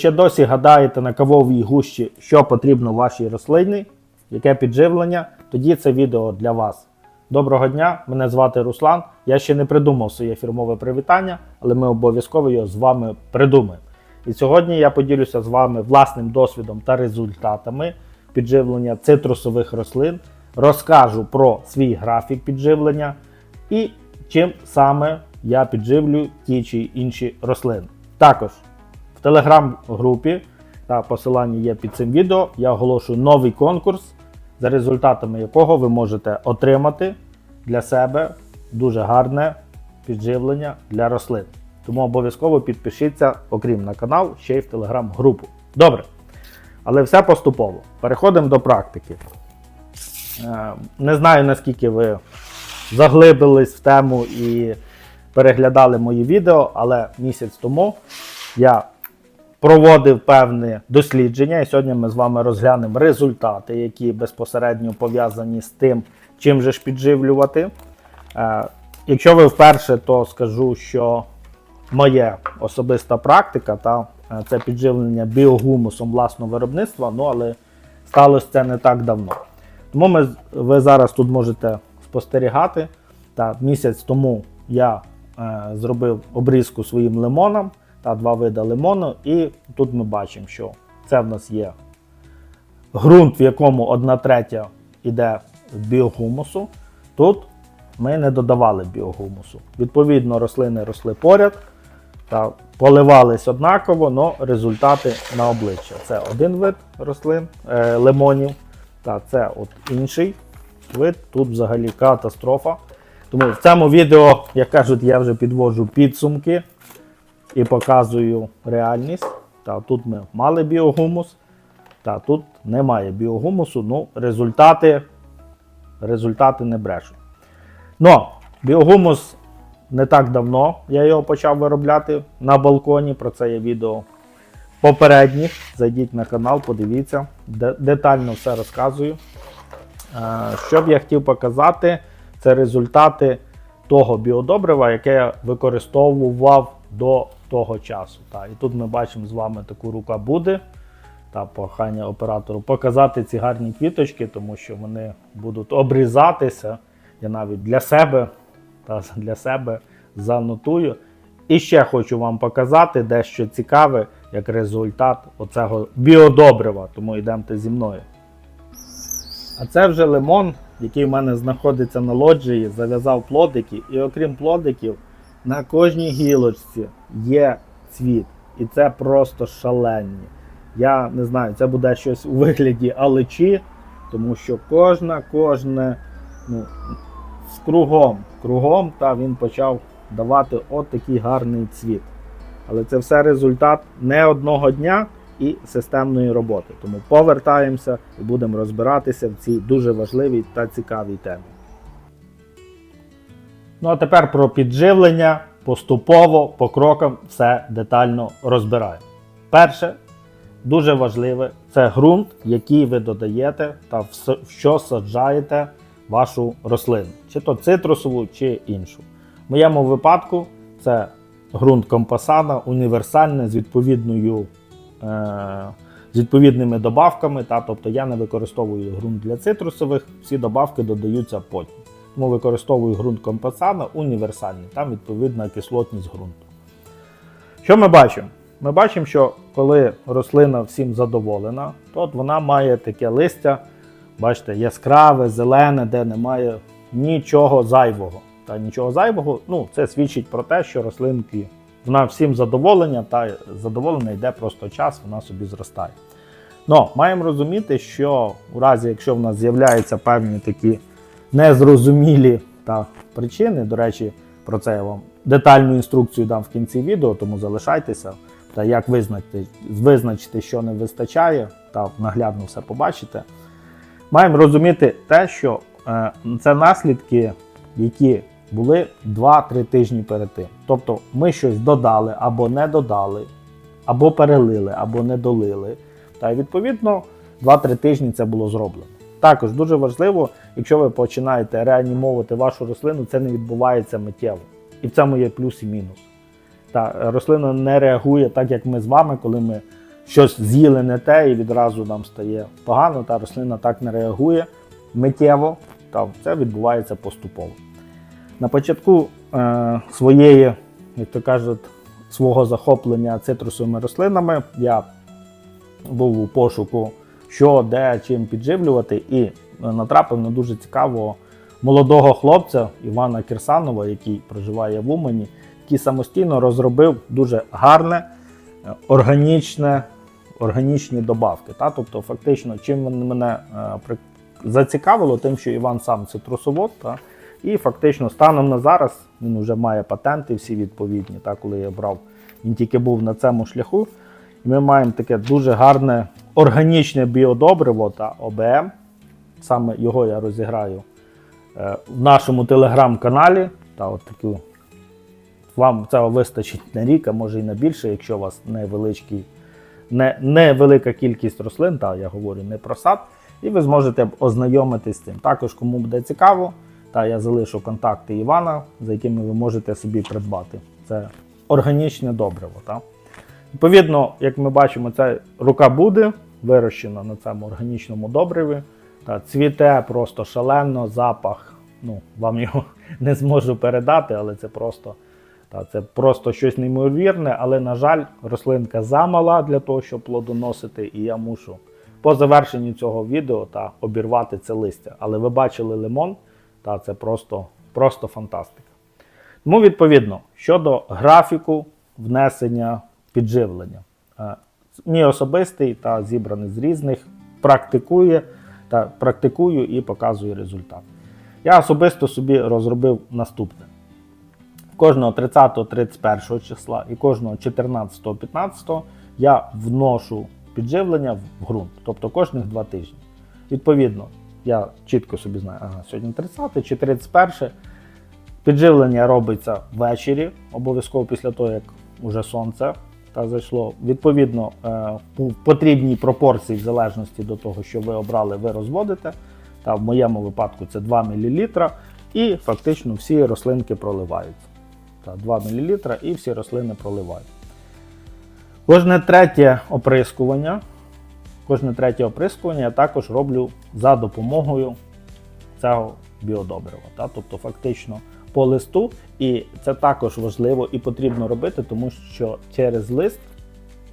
ще досі гадаєте на кавовій гущі, що потрібно вашій рослині, яке підживлення, тоді це відео для вас. Доброго дня, мене звати Руслан. Я ще не придумав своє фірмове привітання, але ми обов'язково його з вами придумаємо. І сьогодні я поділюся з вами власним досвідом та результатами підживлення цитрусових рослин, розкажу про свій графік підживлення і чим саме я підживлю ті чи інші рослини. Також в телеграм-групі та посилання є під цим відео. Я оголошую новий конкурс, за результатами якого ви можете отримати для себе дуже гарне підживлення для рослин. Тому обов'язково підпишіться, окрім на канал, ще й в телеграм-групу. Добре. Але все поступово. Переходимо до практики. Е, Не знаю, наскільки ви заглибились в тему і переглядали мої відео, але місяць тому я проводив певне дослідження, і сьогодні ми з вами розглянемо результати, які безпосередньо пов'язані з тим, чим же ж підживлювати. Е, Якщо ви вперше, то скажу, що моя особиста практика та е, це підживлення біогумусом власного виробництва, ну але сталося це не так давно. Тому ми, ви зараз тут можете спостерігати. Та місяць тому я е, зробив обрізку своїм лимоном та два види лимону, і тут ми бачимо, що це в нас є ґрунт, в якому 1 третя йде біогумусу. Тут ми не додавали біогумусу. Відповідно, рослини росли поряд та поливались однаково, але результати на обличчя. Це один вид рослин е, лимонів, та це от інший вид. Тут взагалі катастрофа. Тому в цьому відео, як кажуть, я вже підводжу підсумки і показую реальність. Та тут ми мали біогумус, та тут немає біогумусу. Ну, результати, результати не брешуть. Но біогумус не так давно я його почав виробляти на балконі. Про це є відео попередніх. Зайдіть на канал, подивіться, де- детально все розказую. Е, Що б я хотів показати, це результати того біодобрива, яке я використовував до того часу. Та, і тут ми бачимо з вами таку рука буде та прохання оператору показати ці гарні квіточки, тому що вони будуть обрізатися. Я навіть для себе та для себе занотую. І ще хочу вам показати дещо цікаве як результат оцього біодобрива. Тому йдемте зі мною. А це вже лимон, який в мене знаходиться на лоджії, зав'язав плодики. І окрім плодиків, на кожній гілочці є цвіт. І це просто шалені. Я не знаю, це буде щось у вигляді аличі, тому що кожна, кожне, ну, з кругом, кругом, та він почав давати от такий гарний цвіт. Але це все результат не одного дня і системної роботи. Тому повертаємося і будемо розбиратися в цій дуже важливій та цікавій темі. Ну а тепер про підживлення поступово, по крокам все детально розбираємо. Перше, дуже важливе, це ґрунт, який ви додаєте та в що саджаєте вашу рослину, чи то цитрусову, чи іншу. В моєму випадку це ґрунт компасана, універсальний з відповідною. Е- з відповідними добавками, та, тобто я не використовую ґрунт для цитрусових, всі добавки додаються потім. Тому використовую ґрунт компасана універсальний, там відповідна кислотність ґрунту. Що ми бачимо? Ми бачимо, що коли рослина всім задоволена, то вона має таке листя, бачите, яскраве, зелене, де немає нічого зайвого. Та нічого зайвого, ну, це свідчить про те, що рослинки вона всім задоволення, та задоволена йде просто час, вона собі зростає. Но маємо розуміти, що у разі, якщо в нас з'являються певні такі незрозумілі та причини, до речі, про це я вам детальну інструкцію дам в кінці відео, тому залишайтеся. Та як визначити, визначити, що не вистачає, та наглядно все побачите. Маємо розуміти те, що е, це наслідки, які були 2-3 тижні перед тим. Тобто ми щось додали або не додали, або перелили, або не долили. Та відповідно 2-3 тижні це було зроблено. Також дуже важливо, якщо ви починаєте реанімовувати вашу рослину, це не відбувається миттєво. І в цьому є плюс і мінус. Та рослина не реагує так, як ми з вами, коли ми щось з'їли не те і відразу нам стає погано, та рослина так не реагує миттєво, та це відбувається поступово. На початку е, своєї, як то кажуть, свого захоплення цитрусовими рослинами я був у пошуку, що, де, чим підживлювати, і е, натрапив на дуже цікавого молодого хлопця Івана Кирсанова, який проживає в Умані, який самостійно розробив дуже гарне, е, органічне, органічні добавки. Та? Тобто, фактично, чим мене е, зацікавило, тим, що Іван сам цитрусовод, та? і фактично станом на зараз він вже має патенти всі відповідні. Та? Коли я брав, він тільки був на цьому шляху. І ми маємо таке дуже гарне органічне біодобриво та ОБМ. Саме його я розіграю е, в нашому телеграм-каналі. Та от таку, вам цього вистачить на рік, а може і на більше, якщо у вас невеличкий, не, невелика кількість рослин, та я говорю не про сад, і ви зможете ознайомитись з цим. Також, кому буде цікаво, та я залишу контакти Івана, за якими ви можете собі придбати. Це органічне добриво. Та? Відповідно, як ми бачимо, ця рука буде вирощена на цьому органічному добриві. Та цвіте просто шалено, запах. Ну, вам його не зможу передати, але це просто, та, це просто щось неймовірне. Але, на жаль, рослинка замала для того, щоб плодоносити, і я мушу по завершенню цього відео та обірвати це листя. Але ви бачили лимон, та це просто, просто фантастика. Тому, відповідно, щодо графіку внесення підживлення. Мій особистий та зібраний з різних практикує та практикую і показую результат. Я особисто собі розробив наступне: кожного 30-31 числа і кожного 14-15 я вношу підживлення в ґрунт, тобто кожних два тижні. Відповідно, я чітко собі знаю, ага, сьогодні 30 чи 31. Підживлення робиться ввечері, обов'язково після того, як уже сонце та зайшло. Відповідно, е, в потрібній пропорції, в залежності до того, що ви обрали, ви розводите. Та в моєму випадку це 2 мл, і фактично всі рослинки проливаються. Та 2 мл і всі рослини проливають. Кожне третє оприскування, кожне третє оприскування я також роблю за допомогою цього біодобрива. Та? Тобто, фактично по листу, і це також важливо і потрібно робити, тому що через лист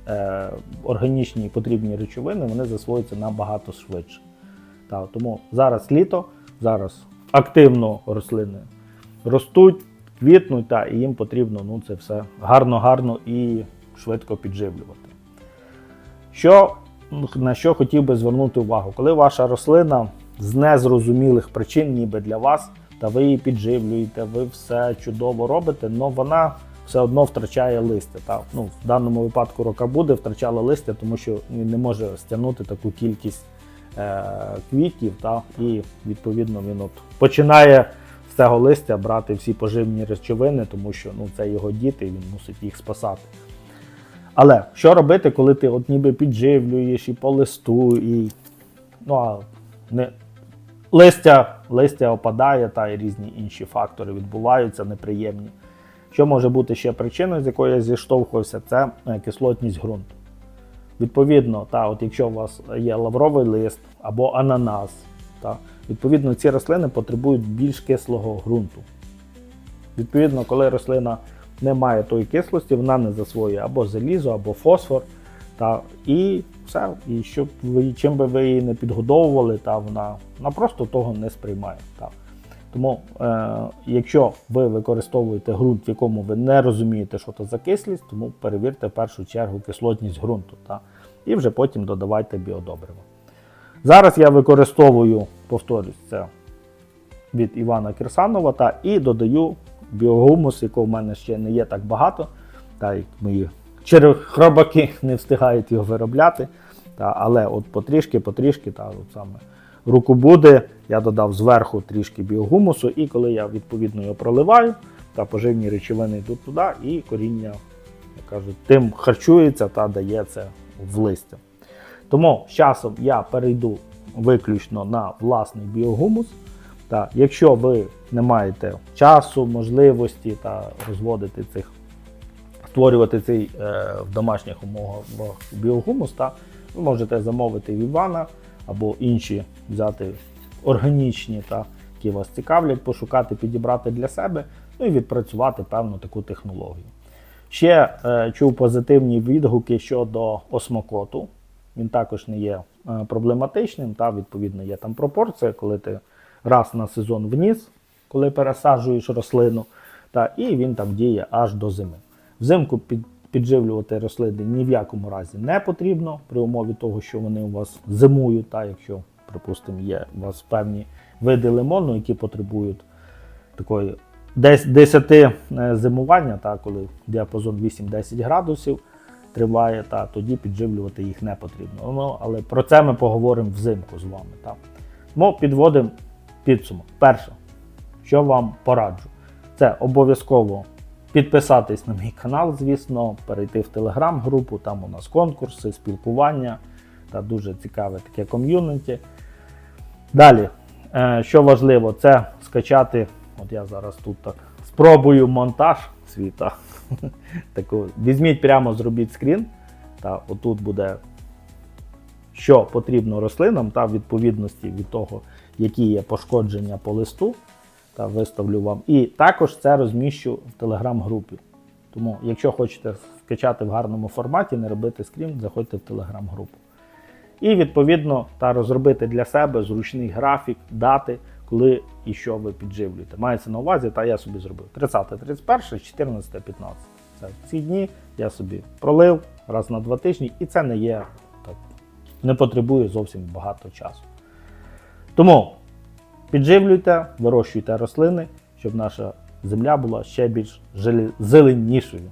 е, органічні потрібні речовини вони засвоюються набагато швидше. Та, тому зараз літо, зараз активно рослини ростуть, квітнуть, та, і їм потрібно ну, це все гарно-гарно і швидко підживлювати. Що, на що хотів би звернути увагу, коли ваша рослина з незрозумілих причин, ніби для вас, та ви її підживлюєте, ви все чудово робите, але вона все одно втрачає листя. Та? Ну, в даному випадку рока буде втрачала листя, тому що він не може стягнути таку кількість е, квітів, та? і відповідно він от починає з цього листя брати всі поживні речовини, тому що ну, це його діти, і він мусить їх спасати. Але що робити, коли ти от ніби підживлюєш і по листу, і ну, а не, листя, листя опадає, та і різні інші фактори відбуваються неприємні. Що може бути ще причиною, з якою я зіштовхувався, це е, кислотність ґрунту. Відповідно, та, от якщо у вас є лавровий лист або ананас, та, відповідно ці рослини потребують більш кислого ґрунту. Відповідно, коли рослина не має тої кислості, вона не засвоює або залізо, або фосфор. Та, і все. І щоб ви, чим би ви її не підгодовували, та вона, вона просто того не сприймає. Та. Тому, е, якщо ви використовуєте ґрунт, в якому ви не розумієте, що це за кислість, тому перевірте в першу чергу кислотність ґрунту. Та, і вже потім додавайте біодобриво. Зараз я використовую, повторюсь, це від Івана Кирсанова та і додаю біогумус, якого в мене ще не є так багато, та як мої хробаки не встигають його виробляти. Та, але от потрішки, потрішки, та, от саме руку буде, я додав зверху трішки біогумусу, і коли я відповідно його проливаю, та поживні речовини йдуть туди, і коріння, як кажуть, тим харчується та дає це в листя. Тому з часом я перейду виключно на власний біогумус. Та, якщо ви не маєте часу, можливості та розводити цих створювати цей е, в домашніх умовах біогумус, та, ви можете замовити в Івана або інші взяти органічні, та, які вас цікавлять, пошукати, підібрати для себе, ну і відпрацювати певну таку технологію. Ще е, чув позитивні відгуки щодо осмокоту. Він також не є е, проблематичним, та відповідно є там пропорція, коли ти раз на сезон вніс, коли пересаджуєш рослину, та, і він там діє аж до зими. Взимку під, підживлювати рослини ні в якому разі не потрібно, при умові того, що вони у вас зимують, та, якщо, припустимо, є у вас певні види лимону, які потребують такої десь 10 е, зимування, та, коли діапазон 8-10 градусів триває, та, тоді підживлювати їх не потрібно. Ну, але про це ми поговоримо взимку з вами. Та. Тому підводимо підсумок. Перше, що вам пораджу, це обов'язково підписатись на мій канал, звісно, перейти в телеграм-групу, там у нас конкурси, спілкування та дуже цікаве таке ком'юніті. Далі, е, що важливо, це скачати. От я зараз тут так спробую монтаж світа. Таку, візьміть прямо, зробіть скрін. Та отут буде, що потрібно рослинам, та в відповідності від того, які є пошкодження по листу, та виставлю вам. І також це розміщу в телеграм-групі. Тому, якщо хочете скачати в гарному форматі, не робити скрін, заходьте в телеграм-групу. І відповідно та розробити для себе зручний графік, дати, коли і що ви підживлюєте. Мається на увазі, та я собі зробив 30, 31, 14, 15. Це ці дні я собі пролив раз на два тижні, і це не є так, не потребує зовсім багато часу. Тому підживлюйте, вирощуйте рослини, щоб наша земля була ще більш зеленішою.